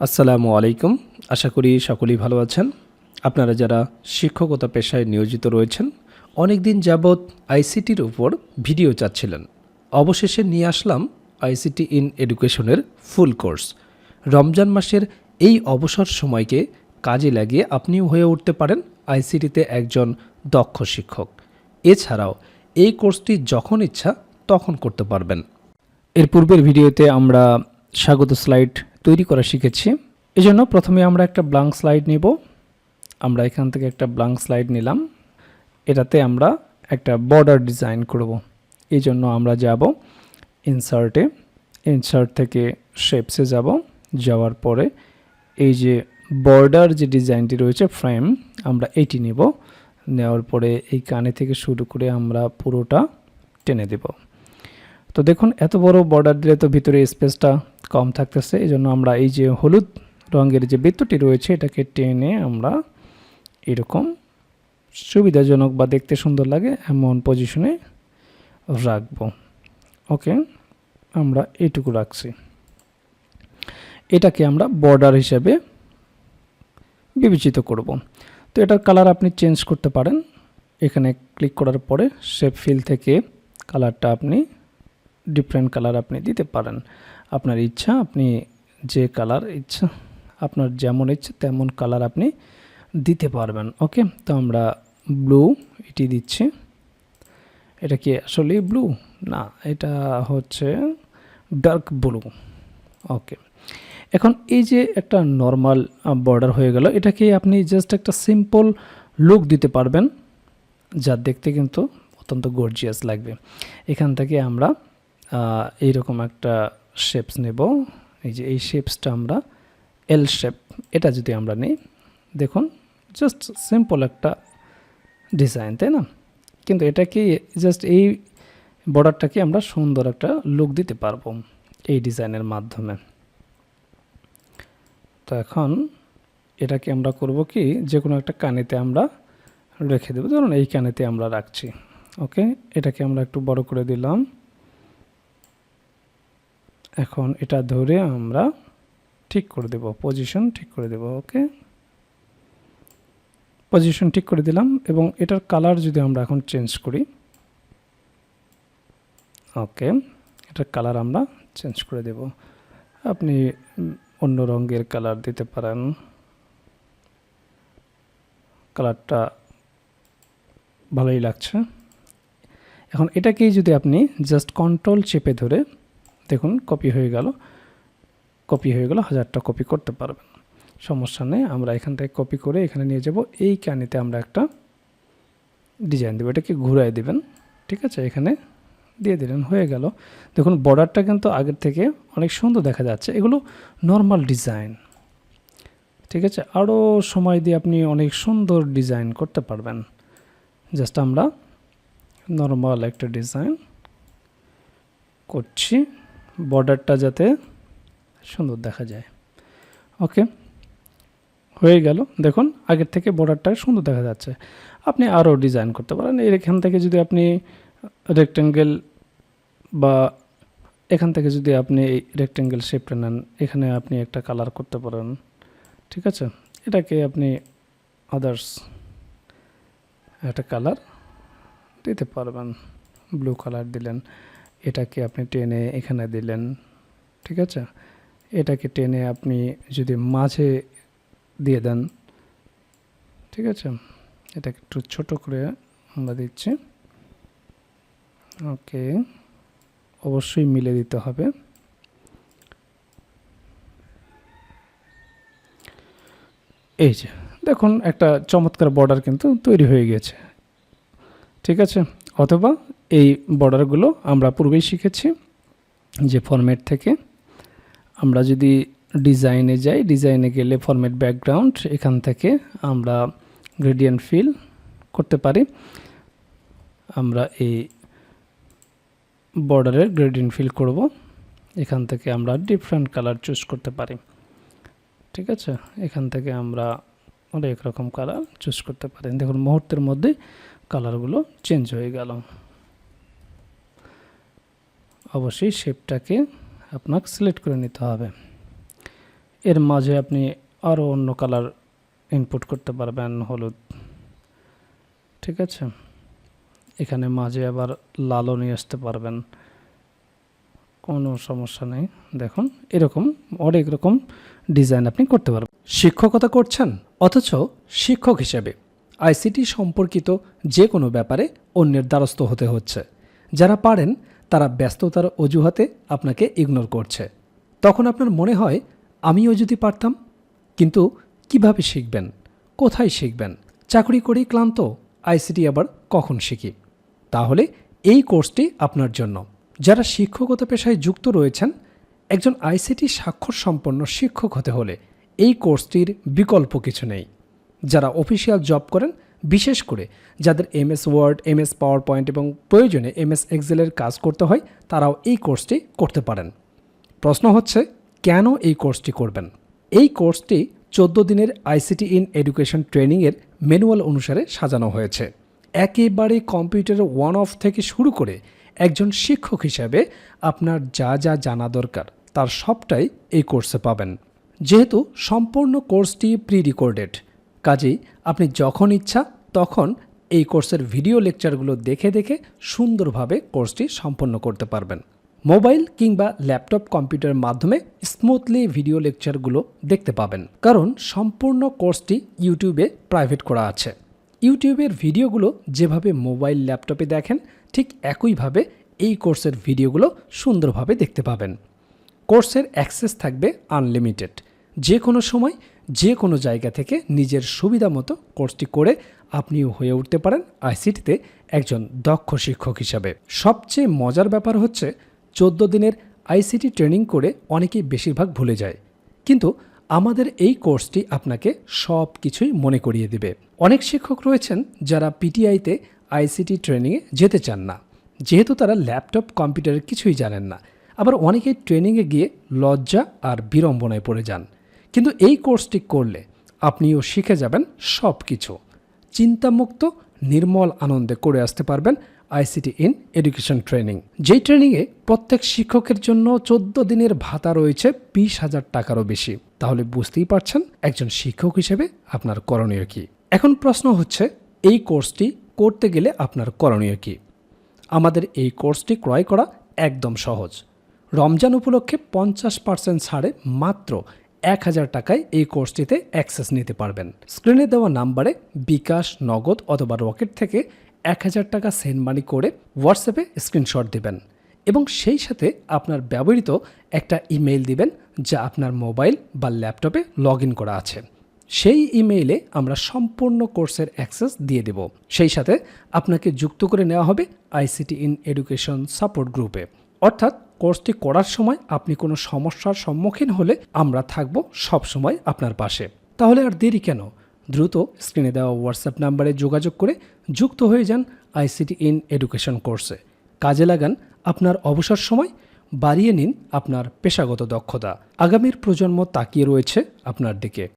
আসসালামু আলাইকুম। আশা করি সকলেই ভালো আছেন। আপনারা যারা শিক্ষকতা পেশায় নিয়োজিত রয়েছেন অনেক দিন যাবৎ আইসিটির উপর ভিডিও চাচ্ছিলেন। অবশেষে নিয়ে আসলাম আইসিটি ইন এডুকেশনের ফুল কোর্স। রমজান মাসের এই অবসর সময়কে কাজে লাগিয়ে আপনিও হয়ে উঠতে পারেন আইসিটিতে একজন দক্ষ শিক্ষক। এছাড়াও এই কোর্সটি যখন ইচ্ছা তখন করতে পারবেন। এর পূর্বের ভিডিওতে আমরা স্বাগত স্লাইড তৈরি করা শিখেছি। এজন্য প্রথমে আমরা একটা ব্লাঙ্ক স্লাইড নেব। আমরা এখান থেকে একটা ব্লাঙ্ক স্লাইড নিলাম। এটাতে আমরা একটা বর্ডার ডিজাইন করব। এই জন্য আমরা যাব ইনসার্টে ইনসার্ট থেকে শেপসে যাব। যাওয়ার পরে এই যে বর্ডার যে ডিজাইনটি রয়েছে ফ্রেম আমরা এটি নেব। নেওয়ার পরে এই কানে থেকে শুরু করে আমরা পুরোটা টেনে দেব। তো দেখুন, এত বড় বর্ডার দিলে তো ভিতরে স্পেসটা কম থাকতেছে। এই জন্য আমরা এই যে হলুদ রঙের যে বৃত্তটি রয়েছে, এটাকে টেনে আমরা এরকম সুবিধাজনক বা দেখতে সুন্দর লাগে এমন পজিশনে রাখব। ওকে আমরা এইটুকু রাখছি। এটাকে আমরা বর্ডার হিসাবে বিবেচিত করব। তো এটার কালার আপনি চেঞ্জ করতে পারেন। এখানে ক্লিক করার পরে শেপ ফিল থেকে কালারটা আপনি ডিফারেন্ট কালার আপনি দিতে পারেন। আপনার ইচ্ছা, আপনি যে কালার ইচ্ছা, আপনার যেমন ইচ্ছা তেমন কালার আপনি দিতে পারবেন ওকে তো আমরা ব্লু এটি দিচ্ছি। এটা কি আসলে ব্লু না, এটা হচ্ছে ডার্ক ব্লু ওকে এখন এই যে একটা নর্মাল বর্ডার হয়ে গেল, এটাকে আপনি জাস্ট একটা সিম্পল লুক দিতে পারবেন, যা দেখতে কিন্তু অত্যন্ত গর্জিয়াস লাগবে। এখান থেকে আমরা এইরকম একটা শেপস নেব। এই যে এই শেপসটা আমরা এল শেপ এটা যদি আমরা নিই, দেখুন জাস্ট সিম্পল একটা ডিজাইন তাই না? কিন্তু এটা কি জাস্ট এই বর্ডারটাকে আমরা সুন্দর একটা লুক দিতে পারব এই ডিজাইনের মাধ্যমে। তো এখন এটাকে আমরা করব কি যে কোনো একটা কানেতে আমরা রেখে দেবো। ধরুন এই কানেতে আমরা রাখছি ওকে এটাকে আমরা একটু বড় করে দিলাম। এখন এটা ধরে আমরা ঠিক করে দেব পজিশন ঠিক করে দেব ওকে পজিশন ঠিক করে দিলাম এবং এটার কালার যদি আমরা এখন চেঞ্জ করি ওকে এটার কালার আমরা চেঞ্জ করে দেব। আপনি অন্য রঙের কালার দিতে পারেন। কালারটা ভালোই লাগছে। এখন এটাকেই যদি আপনি জাস্ট কন্ট্রোল চেপে ধরে দেখুন কপি হয়ে গেল। কপি হয়ে গেল, হাজারটা কপি করতে পারবেন। সমস্যা নেই, আমরা এখান থেকে কপি করে এখানে নিয়ে যাব। এই কানিতে আমরা একটা ডিজাইন দেবো, এটাকে ঘুরাই দিবেন। ঠিক আছে, এখানে দিয়ে দিলেন, হয়ে গেল। দেখুন বর্ডারটা কিন্তু আগের থেকে অনেক সুন্দর দেখা যাচ্ছে। এগুলো নর্মাল ডিজাইন ঠিক আছে, আরও সময় দিয়ে আপনি অনেক সুন্দর ডিজাইন করতে পারবেন। জাস্ট আমরা নর্মাল একটা ডিজাইন করছি। বর্ডারটা যাতে সুন্দর দেখা যায়। ওকে হয়ে গেল। দেখুন, আগের থেকে বর্ডারটা সুন্দর দেখা যাচ্ছে। আপনি আরও ডিজাইন করতে পারেন। এখান থেকে যদি আপনি রেক্টেঙ্গেল বা এখান থেকে যদি আপনি এই রেক্টেঙ্গেল শেপটা নেন, এখানে আপনি একটা কালার করতে পারেন। ঠিক আছে? এটাকে আপনি আদার্স একটা কালার দিতে পারবেন। ব্লু কালার দিলেন। এটাকে আপনি টেনে এখানে দিলেন, ঠিক আছে? এটাকে টেনে আপনি যদি মাঝে দিয়ে দেন, ঠিক আছে? এটাকে একটু ছোট করে আমরা দিচ্ছি। ওকে, অবশ্যই মিলে দিতে হবে। এই যে, দেখুন একটা চমৎকার বর্ডার কিন্তু তৈরি হয়ে গেছে, ঠিক আছে? অথবা এই বর্ডারগুলো আমরা পূর্বেই শিখেছি যে ফরম্যাট থেকে। আমরা যদি ডিজাইনে যাই ডিজাইনে গেলে ফরম্যাট ব্যাকগ্রাউন্ড এখান থেকে আমরা গ্রেডিয়েন্ট ফিল করতে পারি। আমরা এই বর্ডারের গ্রেডিয়েন্ট ফিল করব। এখান থেকে আমরা ডিফারেন্ট কালার চুজ করতে পারি। ঠিক আছে? এখান থেকে আমরা অনেক রকম কালার চুজ করতে পারি। দেখুন, মুহূর্তের মধ্যে কালারগুলো চেঞ্জ হয়ে গেল। অবশ্যই শেপটাকে আপনাকে সিলেক্ট করে নিতে হবে। এর মাঝে আপনি আরও অন্য কালার ইনপুট করতে পারবেন, হলুদ। ঠিক আছে? এখানে মাঝে আবার লালও নিয়ে আসতে পারবেন। কোনো সমস্যা নেই। দেখুন, এরকম অনেক রকম ডিজাইন আপনি করতে পারবেন। শিক্ষকতা করছেন, অথচ শিক্ষক হিসেবে আইসিটি সম্পর্কিত যে কোনো ব্যাপারে অন্যের দ্বারস্থ হতে হচ্ছে। যারা পারেন তারা ব্যস্ততার অজুহাতে আপনাকে ইগনোর করছে। তখন আপনার মনে হয়, আমিও যদি পারতাম, কিন্তু কীভাবে শিখবেন? কোথায় শিখবেন? চাকরি করেই ক্লান্ত, আইসিটি আবার কখন শিখি? তাহলে এই কোর্সটি আপনার জন্য। যারা শিক্ষকতা পেশায় যুক্ত রয়েছেন, একজন আইসিটি স্বাক্ষর সম্পন্ন শিক্ষক হতে হলে এই কোর্সটির বিকল্প কিছু নেই। যারা অফিসিয়াল জব করেন বিশেষ করে যাদের MS Word MS PowerPoint এবং প্রয়োজনে এমএস এক্সেলের কাজ করতে হয়, তারাও এই কোর্সটি করতে পারেন। প্রশ্ন হচ্ছে, কেন এই কোর্সটি করবেন? এই কোর্সটি চোদ্দ দিনের আইসিটি ইন এডুকেশন ট্রেনিংয়ের ম্যানুয়াল অনুসারে সাজানো হয়েছে। একেবারে কম্পিউটারের ওয়ান অফ থেকে শুরু করে একজন শিক্ষক হিসাবে আপনার যা যা জানা দরকার, তার সবটাই এই কোর্সে পাবেন। যেহেতু সম্পূর্ণ কোর্সটি প্রি রেকর্ডেড কাজেই আপনি যখন ইচ্ছা তখন এই কোর্সের ভিডিও লেকচারগুলো দেখে দেখে সুন্দরভাবে কোর্সটি সম্পন্ন করতে পারবেন। মোবাইল কিংবা ল্যাপটপ কম্পিউটারের মাধ্যমে স্মুথলি ভিডিও লেকচারগুলো দেখতে পাবেন। কারণ সম্পূর্ণ কোর্সটি ইউটিউবে প্রাইভেট করা আছে। ইউটিউবের ভিডিওগুলো যেভাবে মোবাইল, ল্যাপটপে দেখেন, ঠিক একইভাবে এই কোর্সের ভিডিওগুলো সুন্দরভাবে দেখতে পাবেন। কোর্সের অ্যাক্সেস থাকবে আনলিমিটেড। যে কোনো সময় যে কোনো জায়গা থেকে নিজের সুবিধা মতো কোর্সটি করে আপনিও হয়ে উঠতে পারেন আইসিটিতে একজন দক্ষ শিক্ষক হিসাবে। সবচেয়ে মজার ব্যাপার হচ্ছে, চোদ্দ দিনের আইসিটি ট্রেনিং করে অনেকেই বেশিরভাগ ভুলে যায়। কিন্তু আমাদের এই কোর্সটি আপনাকে সব কিছুই মনে করিয়ে দেবে। অনেক শিক্ষক রয়েছেন যারা পিটিআইতে আইসিটি ট্রেনিংয়ে যেতে চান না। যেহেতু তারা ল্যাপটপ, কম্পিউটারের কিছুই জানেন না। আবার অনেকেই ট্রেনিংয়ে গিয়ে লজ্জা আর বিড়ম্বনায় পড়ে যান। কিন্তু এই কোর্সটি করলে আপনিও শিখে যাবেন সব কিছু চিন্তামুক্ত, নির্মল আনন্দে করে আসতে পারবেন আইসিটি ইন এডুকেশন ট্রেনিং। যেই ট্রেনিংয়ে প্রত্যেক শিক্ষকের জন্য চোদ্দ দিনের ভাতা রয়েছে বিশ হাজার টাকারও বেশি। তাহলে বুঝতেই পারছেন একজন শিক্ষক হিসেবে আপনার করণীয় কি। এখন প্রশ্ন হচ্ছে, এই কোর্সটি করতে গেলে আপনার করণীয় কি? আমাদের এই কোর্সটি ক্রয় করা একদম সহজ। রমজান উপলক্ষে পঞ্চাশ পার্সেন্ট ছাড়ে মাত্র এক হাজার টাকায় এই কোর্সটিতে অ্যাক্সেস নিতে পারবেন। স্ক্রিনে দেওয়া নাম্বারে বিকাশ, নগদ অথবা রকেট থেকে এক হাজার টাকা সেন্ড মানি করে হোয়াটসঅ্যাপে স্ক্রিনশট দেবেন এবং সেই সাথে আপনার ব্যবহৃত একটা ইমেইল দিবেন যা আপনার মোবাইল বা ল্যাপটপে লগ করা আছে। সেই ইমেইলে আমরা সম্পূর্ণ কোর্সের অ্যাক্সেস দিয়ে দেব। সেই সাথে আপনাকে যুক্ত করে নেওয়া হবে আইসিটি ইন এডুকেশন সাপোর্ট গ্রুপে। অর্থাৎ কোর্সটি করার সময় আপনি কোনো সমস্যার সম্মুখীন হলে আমরা থাকব সবসময় আপনার পাশে। তাহলে আর দেরি কেন? দ্রুত স্ক্রিনে দেওয়া হোয়াটসঅ্যাপ নাম্বারে যোগাযোগ করে যুক্ত হয়ে যান আইসিটি ইন এডুকেশন কোর্সে। কাজে লাগান আপনার অবসর সময়, বাড়িয়ে নিন আপনার পেশাগত দক্ষতা। আগামীর প্রজন্ম তাকিয়ে রয়েছে আপনার দিকে।